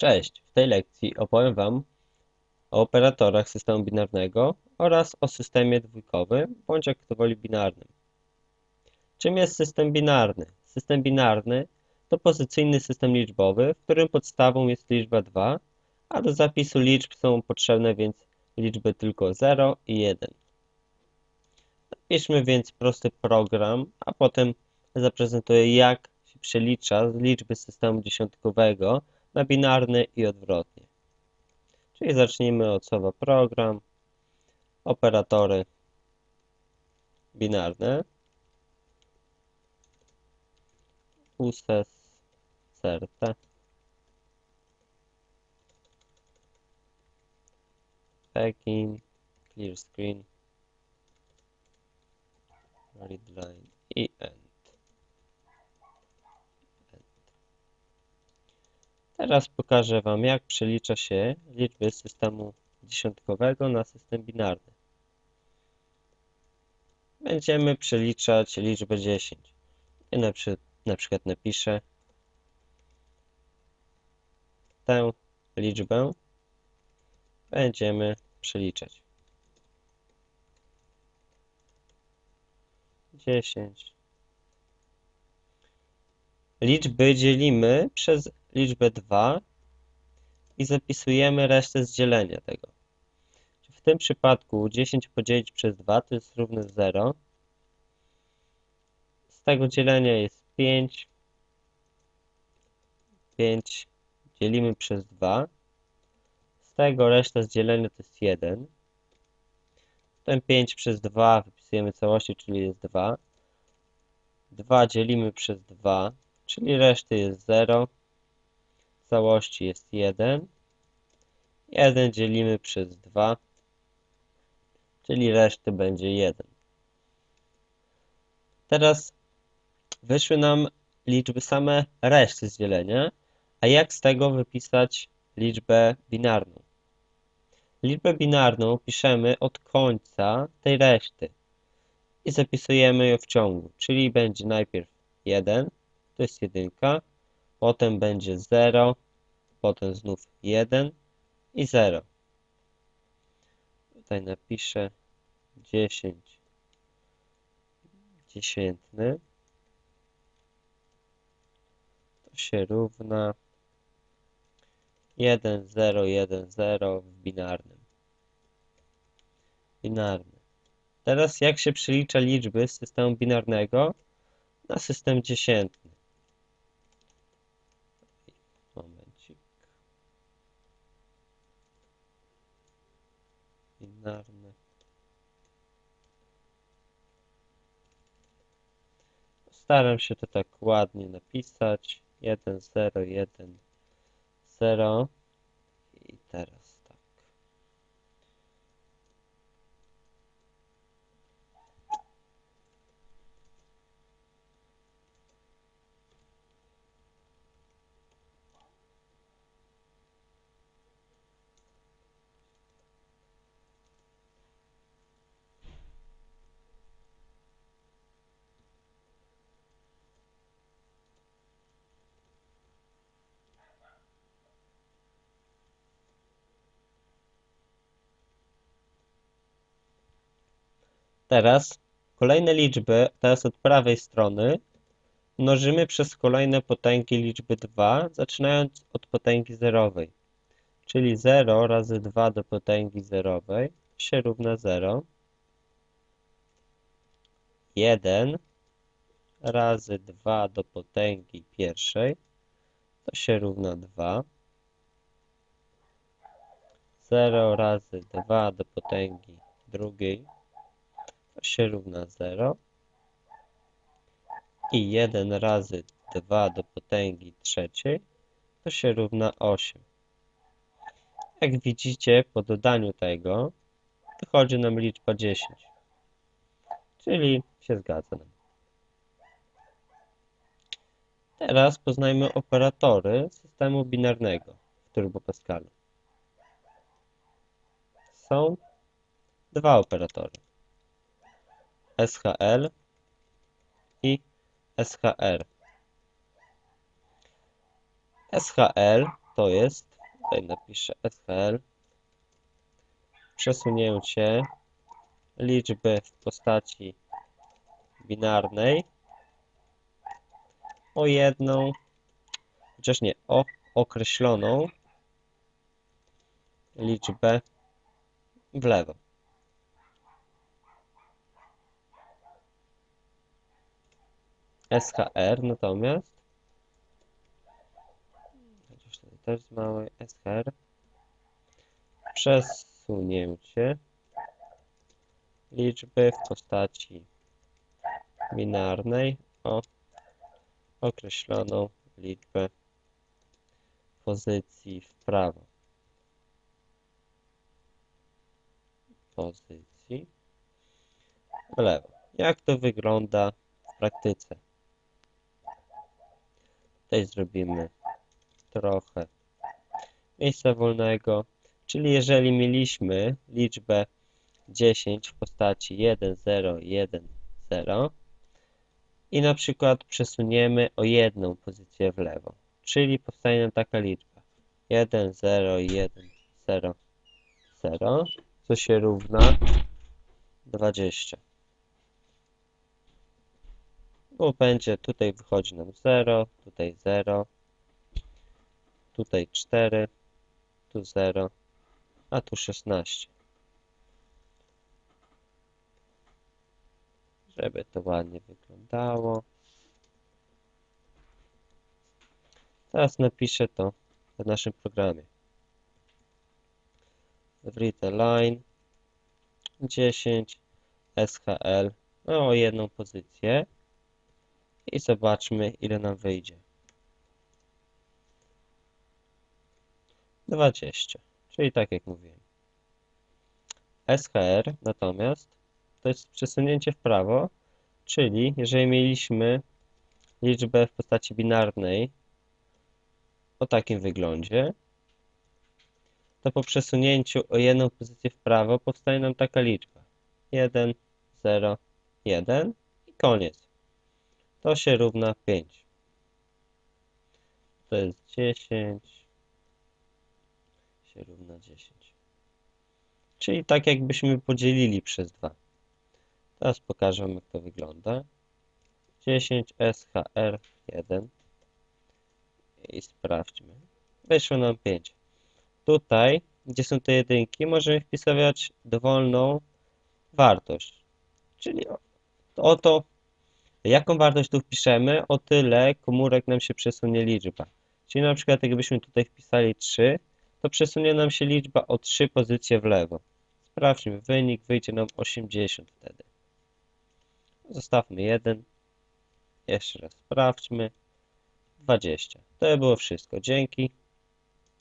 Cześć, w tej lekcji opowiem Wam o operatorach systemu binarnego oraz o systemie dwójkowym bądź jak woli binarnym. Czym jest system binarny? System binarny to pozycyjny system liczbowy, w którym podstawą jest liczba 2, a do zapisu liczb są potrzebne więc liczby tylko 0 i 1. Napiszmy więc prosty program, a potem zaprezentuję jak się przelicza z liczby systemu dziesiątkowego na binarny i odwrotnie. Czyli zacznijmy od słowa program, operatory binarne, uses, certe, begin, clear screen, readline i end. Teraz pokażę Wam, jak przelicza się liczby systemu dziesiątkowego na system binarny. Będziemy przeliczać liczbę 10. Ja na, przy, na przykład napiszę tę liczbę będziemy przeliczać. 10. Liczby dzielimy przez liczbę 2 i zapisujemy resztę z dzielenia tego. W tym przypadku 10 podzielić przez 2 to jest równe 0. Z tego dzielenia jest 5. 5 dzielimy przez 2. Z tego reszta z dzielenia to jest 1. Potem 5 przez 2 wypisujemy całości, czyli jest 2. 2 dzielimy przez 2, czyli reszty jest 0 całości jest 1. 1 dzielimy przez 2, czyli reszty będzie 1. Teraz wyszły nam liczby same reszty z dzielenia, a jak z tego wypisać liczbę binarną? Liczbę binarną piszemy od końca tej reszty i zapisujemy ją w ciągu, czyli będzie najpierw 1, to jest jedynka, potem będzie 0, potem znów 1 i 0. Tutaj napiszę 10 dziesiętny. To się równa 1, 0, 1, 0 w binarnym. Binarny. Teraz jak się przelicza liczby z systemu binarnego na system dziesiętny? Binarny. Staram się to tak ładnie napisać. 1, 0, 1, 0. I teraz tak. Teraz kolejne liczby, teraz od prawej strony, mnożymy przez kolejne potęgi liczby 2, zaczynając od potęgi zerowej. Czyli 0 razy 2 do potęgi zerowej się równa 0. 1 razy 2 do potęgi pierwszej to się równa 2. 0 razy 2 do potęgi drugiej się równa 0 i 1 razy 2 do potęgi trzeciej to się równa 8. Jak widzicie, po dodaniu tego wychodzi nam liczba 10, czyli się zgadza nam. Teraz poznajmy operatory systemu binarnego w Turbo Pascalu. Są dwa operatory. SHL i SHR. SHL to jest Tutaj napiszę SHL. Przesunięcie liczby w postaci binarnej o jedną, chociaż nie, o określoną liczbę w lewo. SHR natomiast też z małej SHR przesunięcie liczby w postaci binarnej o określoną liczbę pozycji w prawo. Pozycji w lewo. Jak to wygląda w praktyce? Tutaj zrobimy trochę miejsca wolnego, czyli jeżeli mieliśmy liczbę 10 w postaci 1, 0, 1, 0 i na przykład przesuniemy o jedną pozycję w lewo, czyli powstanie nam taka liczba 1, 0, 1, 0, 0, co się równa 20. Bo będzie tutaj wychodzi nam 0, tutaj 0, tutaj 4, tu 0, a tu 16. Żeby to ładnie wyglądało. Teraz napiszę to w naszym programie. Read line 10 SHL o jedną pozycję i zobaczmy ile nam wyjdzie. 20, czyli tak jak mówiłem. SHR natomiast to jest przesunięcie w prawo, czyli jeżeli mieliśmy liczbę w postaci binarnej o takim wyglądzie, to po przesunięciu o jedną pozycję w prawo powstaje nam taka liczba. 1, 0, 1 i koniec. To się równa 5. To jest 10 się równa 10. Czyli tak jakbyśmy podzielili przez 2. Teraz pokażę jak to wygląda. 10 SHR1 i sprawdźmy. Wyszło nam 5. Tutaj, gdzie są te jedynki, możemy wpisywać dowolną wartość. Czyli o, o to, jaką wartość tu wpiszemy, o tyle komórek nam się przesunie liczba. Czyli na przykład jakbyśmy tutaj wpisali 3, to przesunie nam się liczba o 3 pozycje w lewo. Sprawdźmy wynik, wyjdzie nam 80 wtedy. Zostawmy 1. Jeszcze raz sprawdźmy. 20. To było wszystko. Dzięki.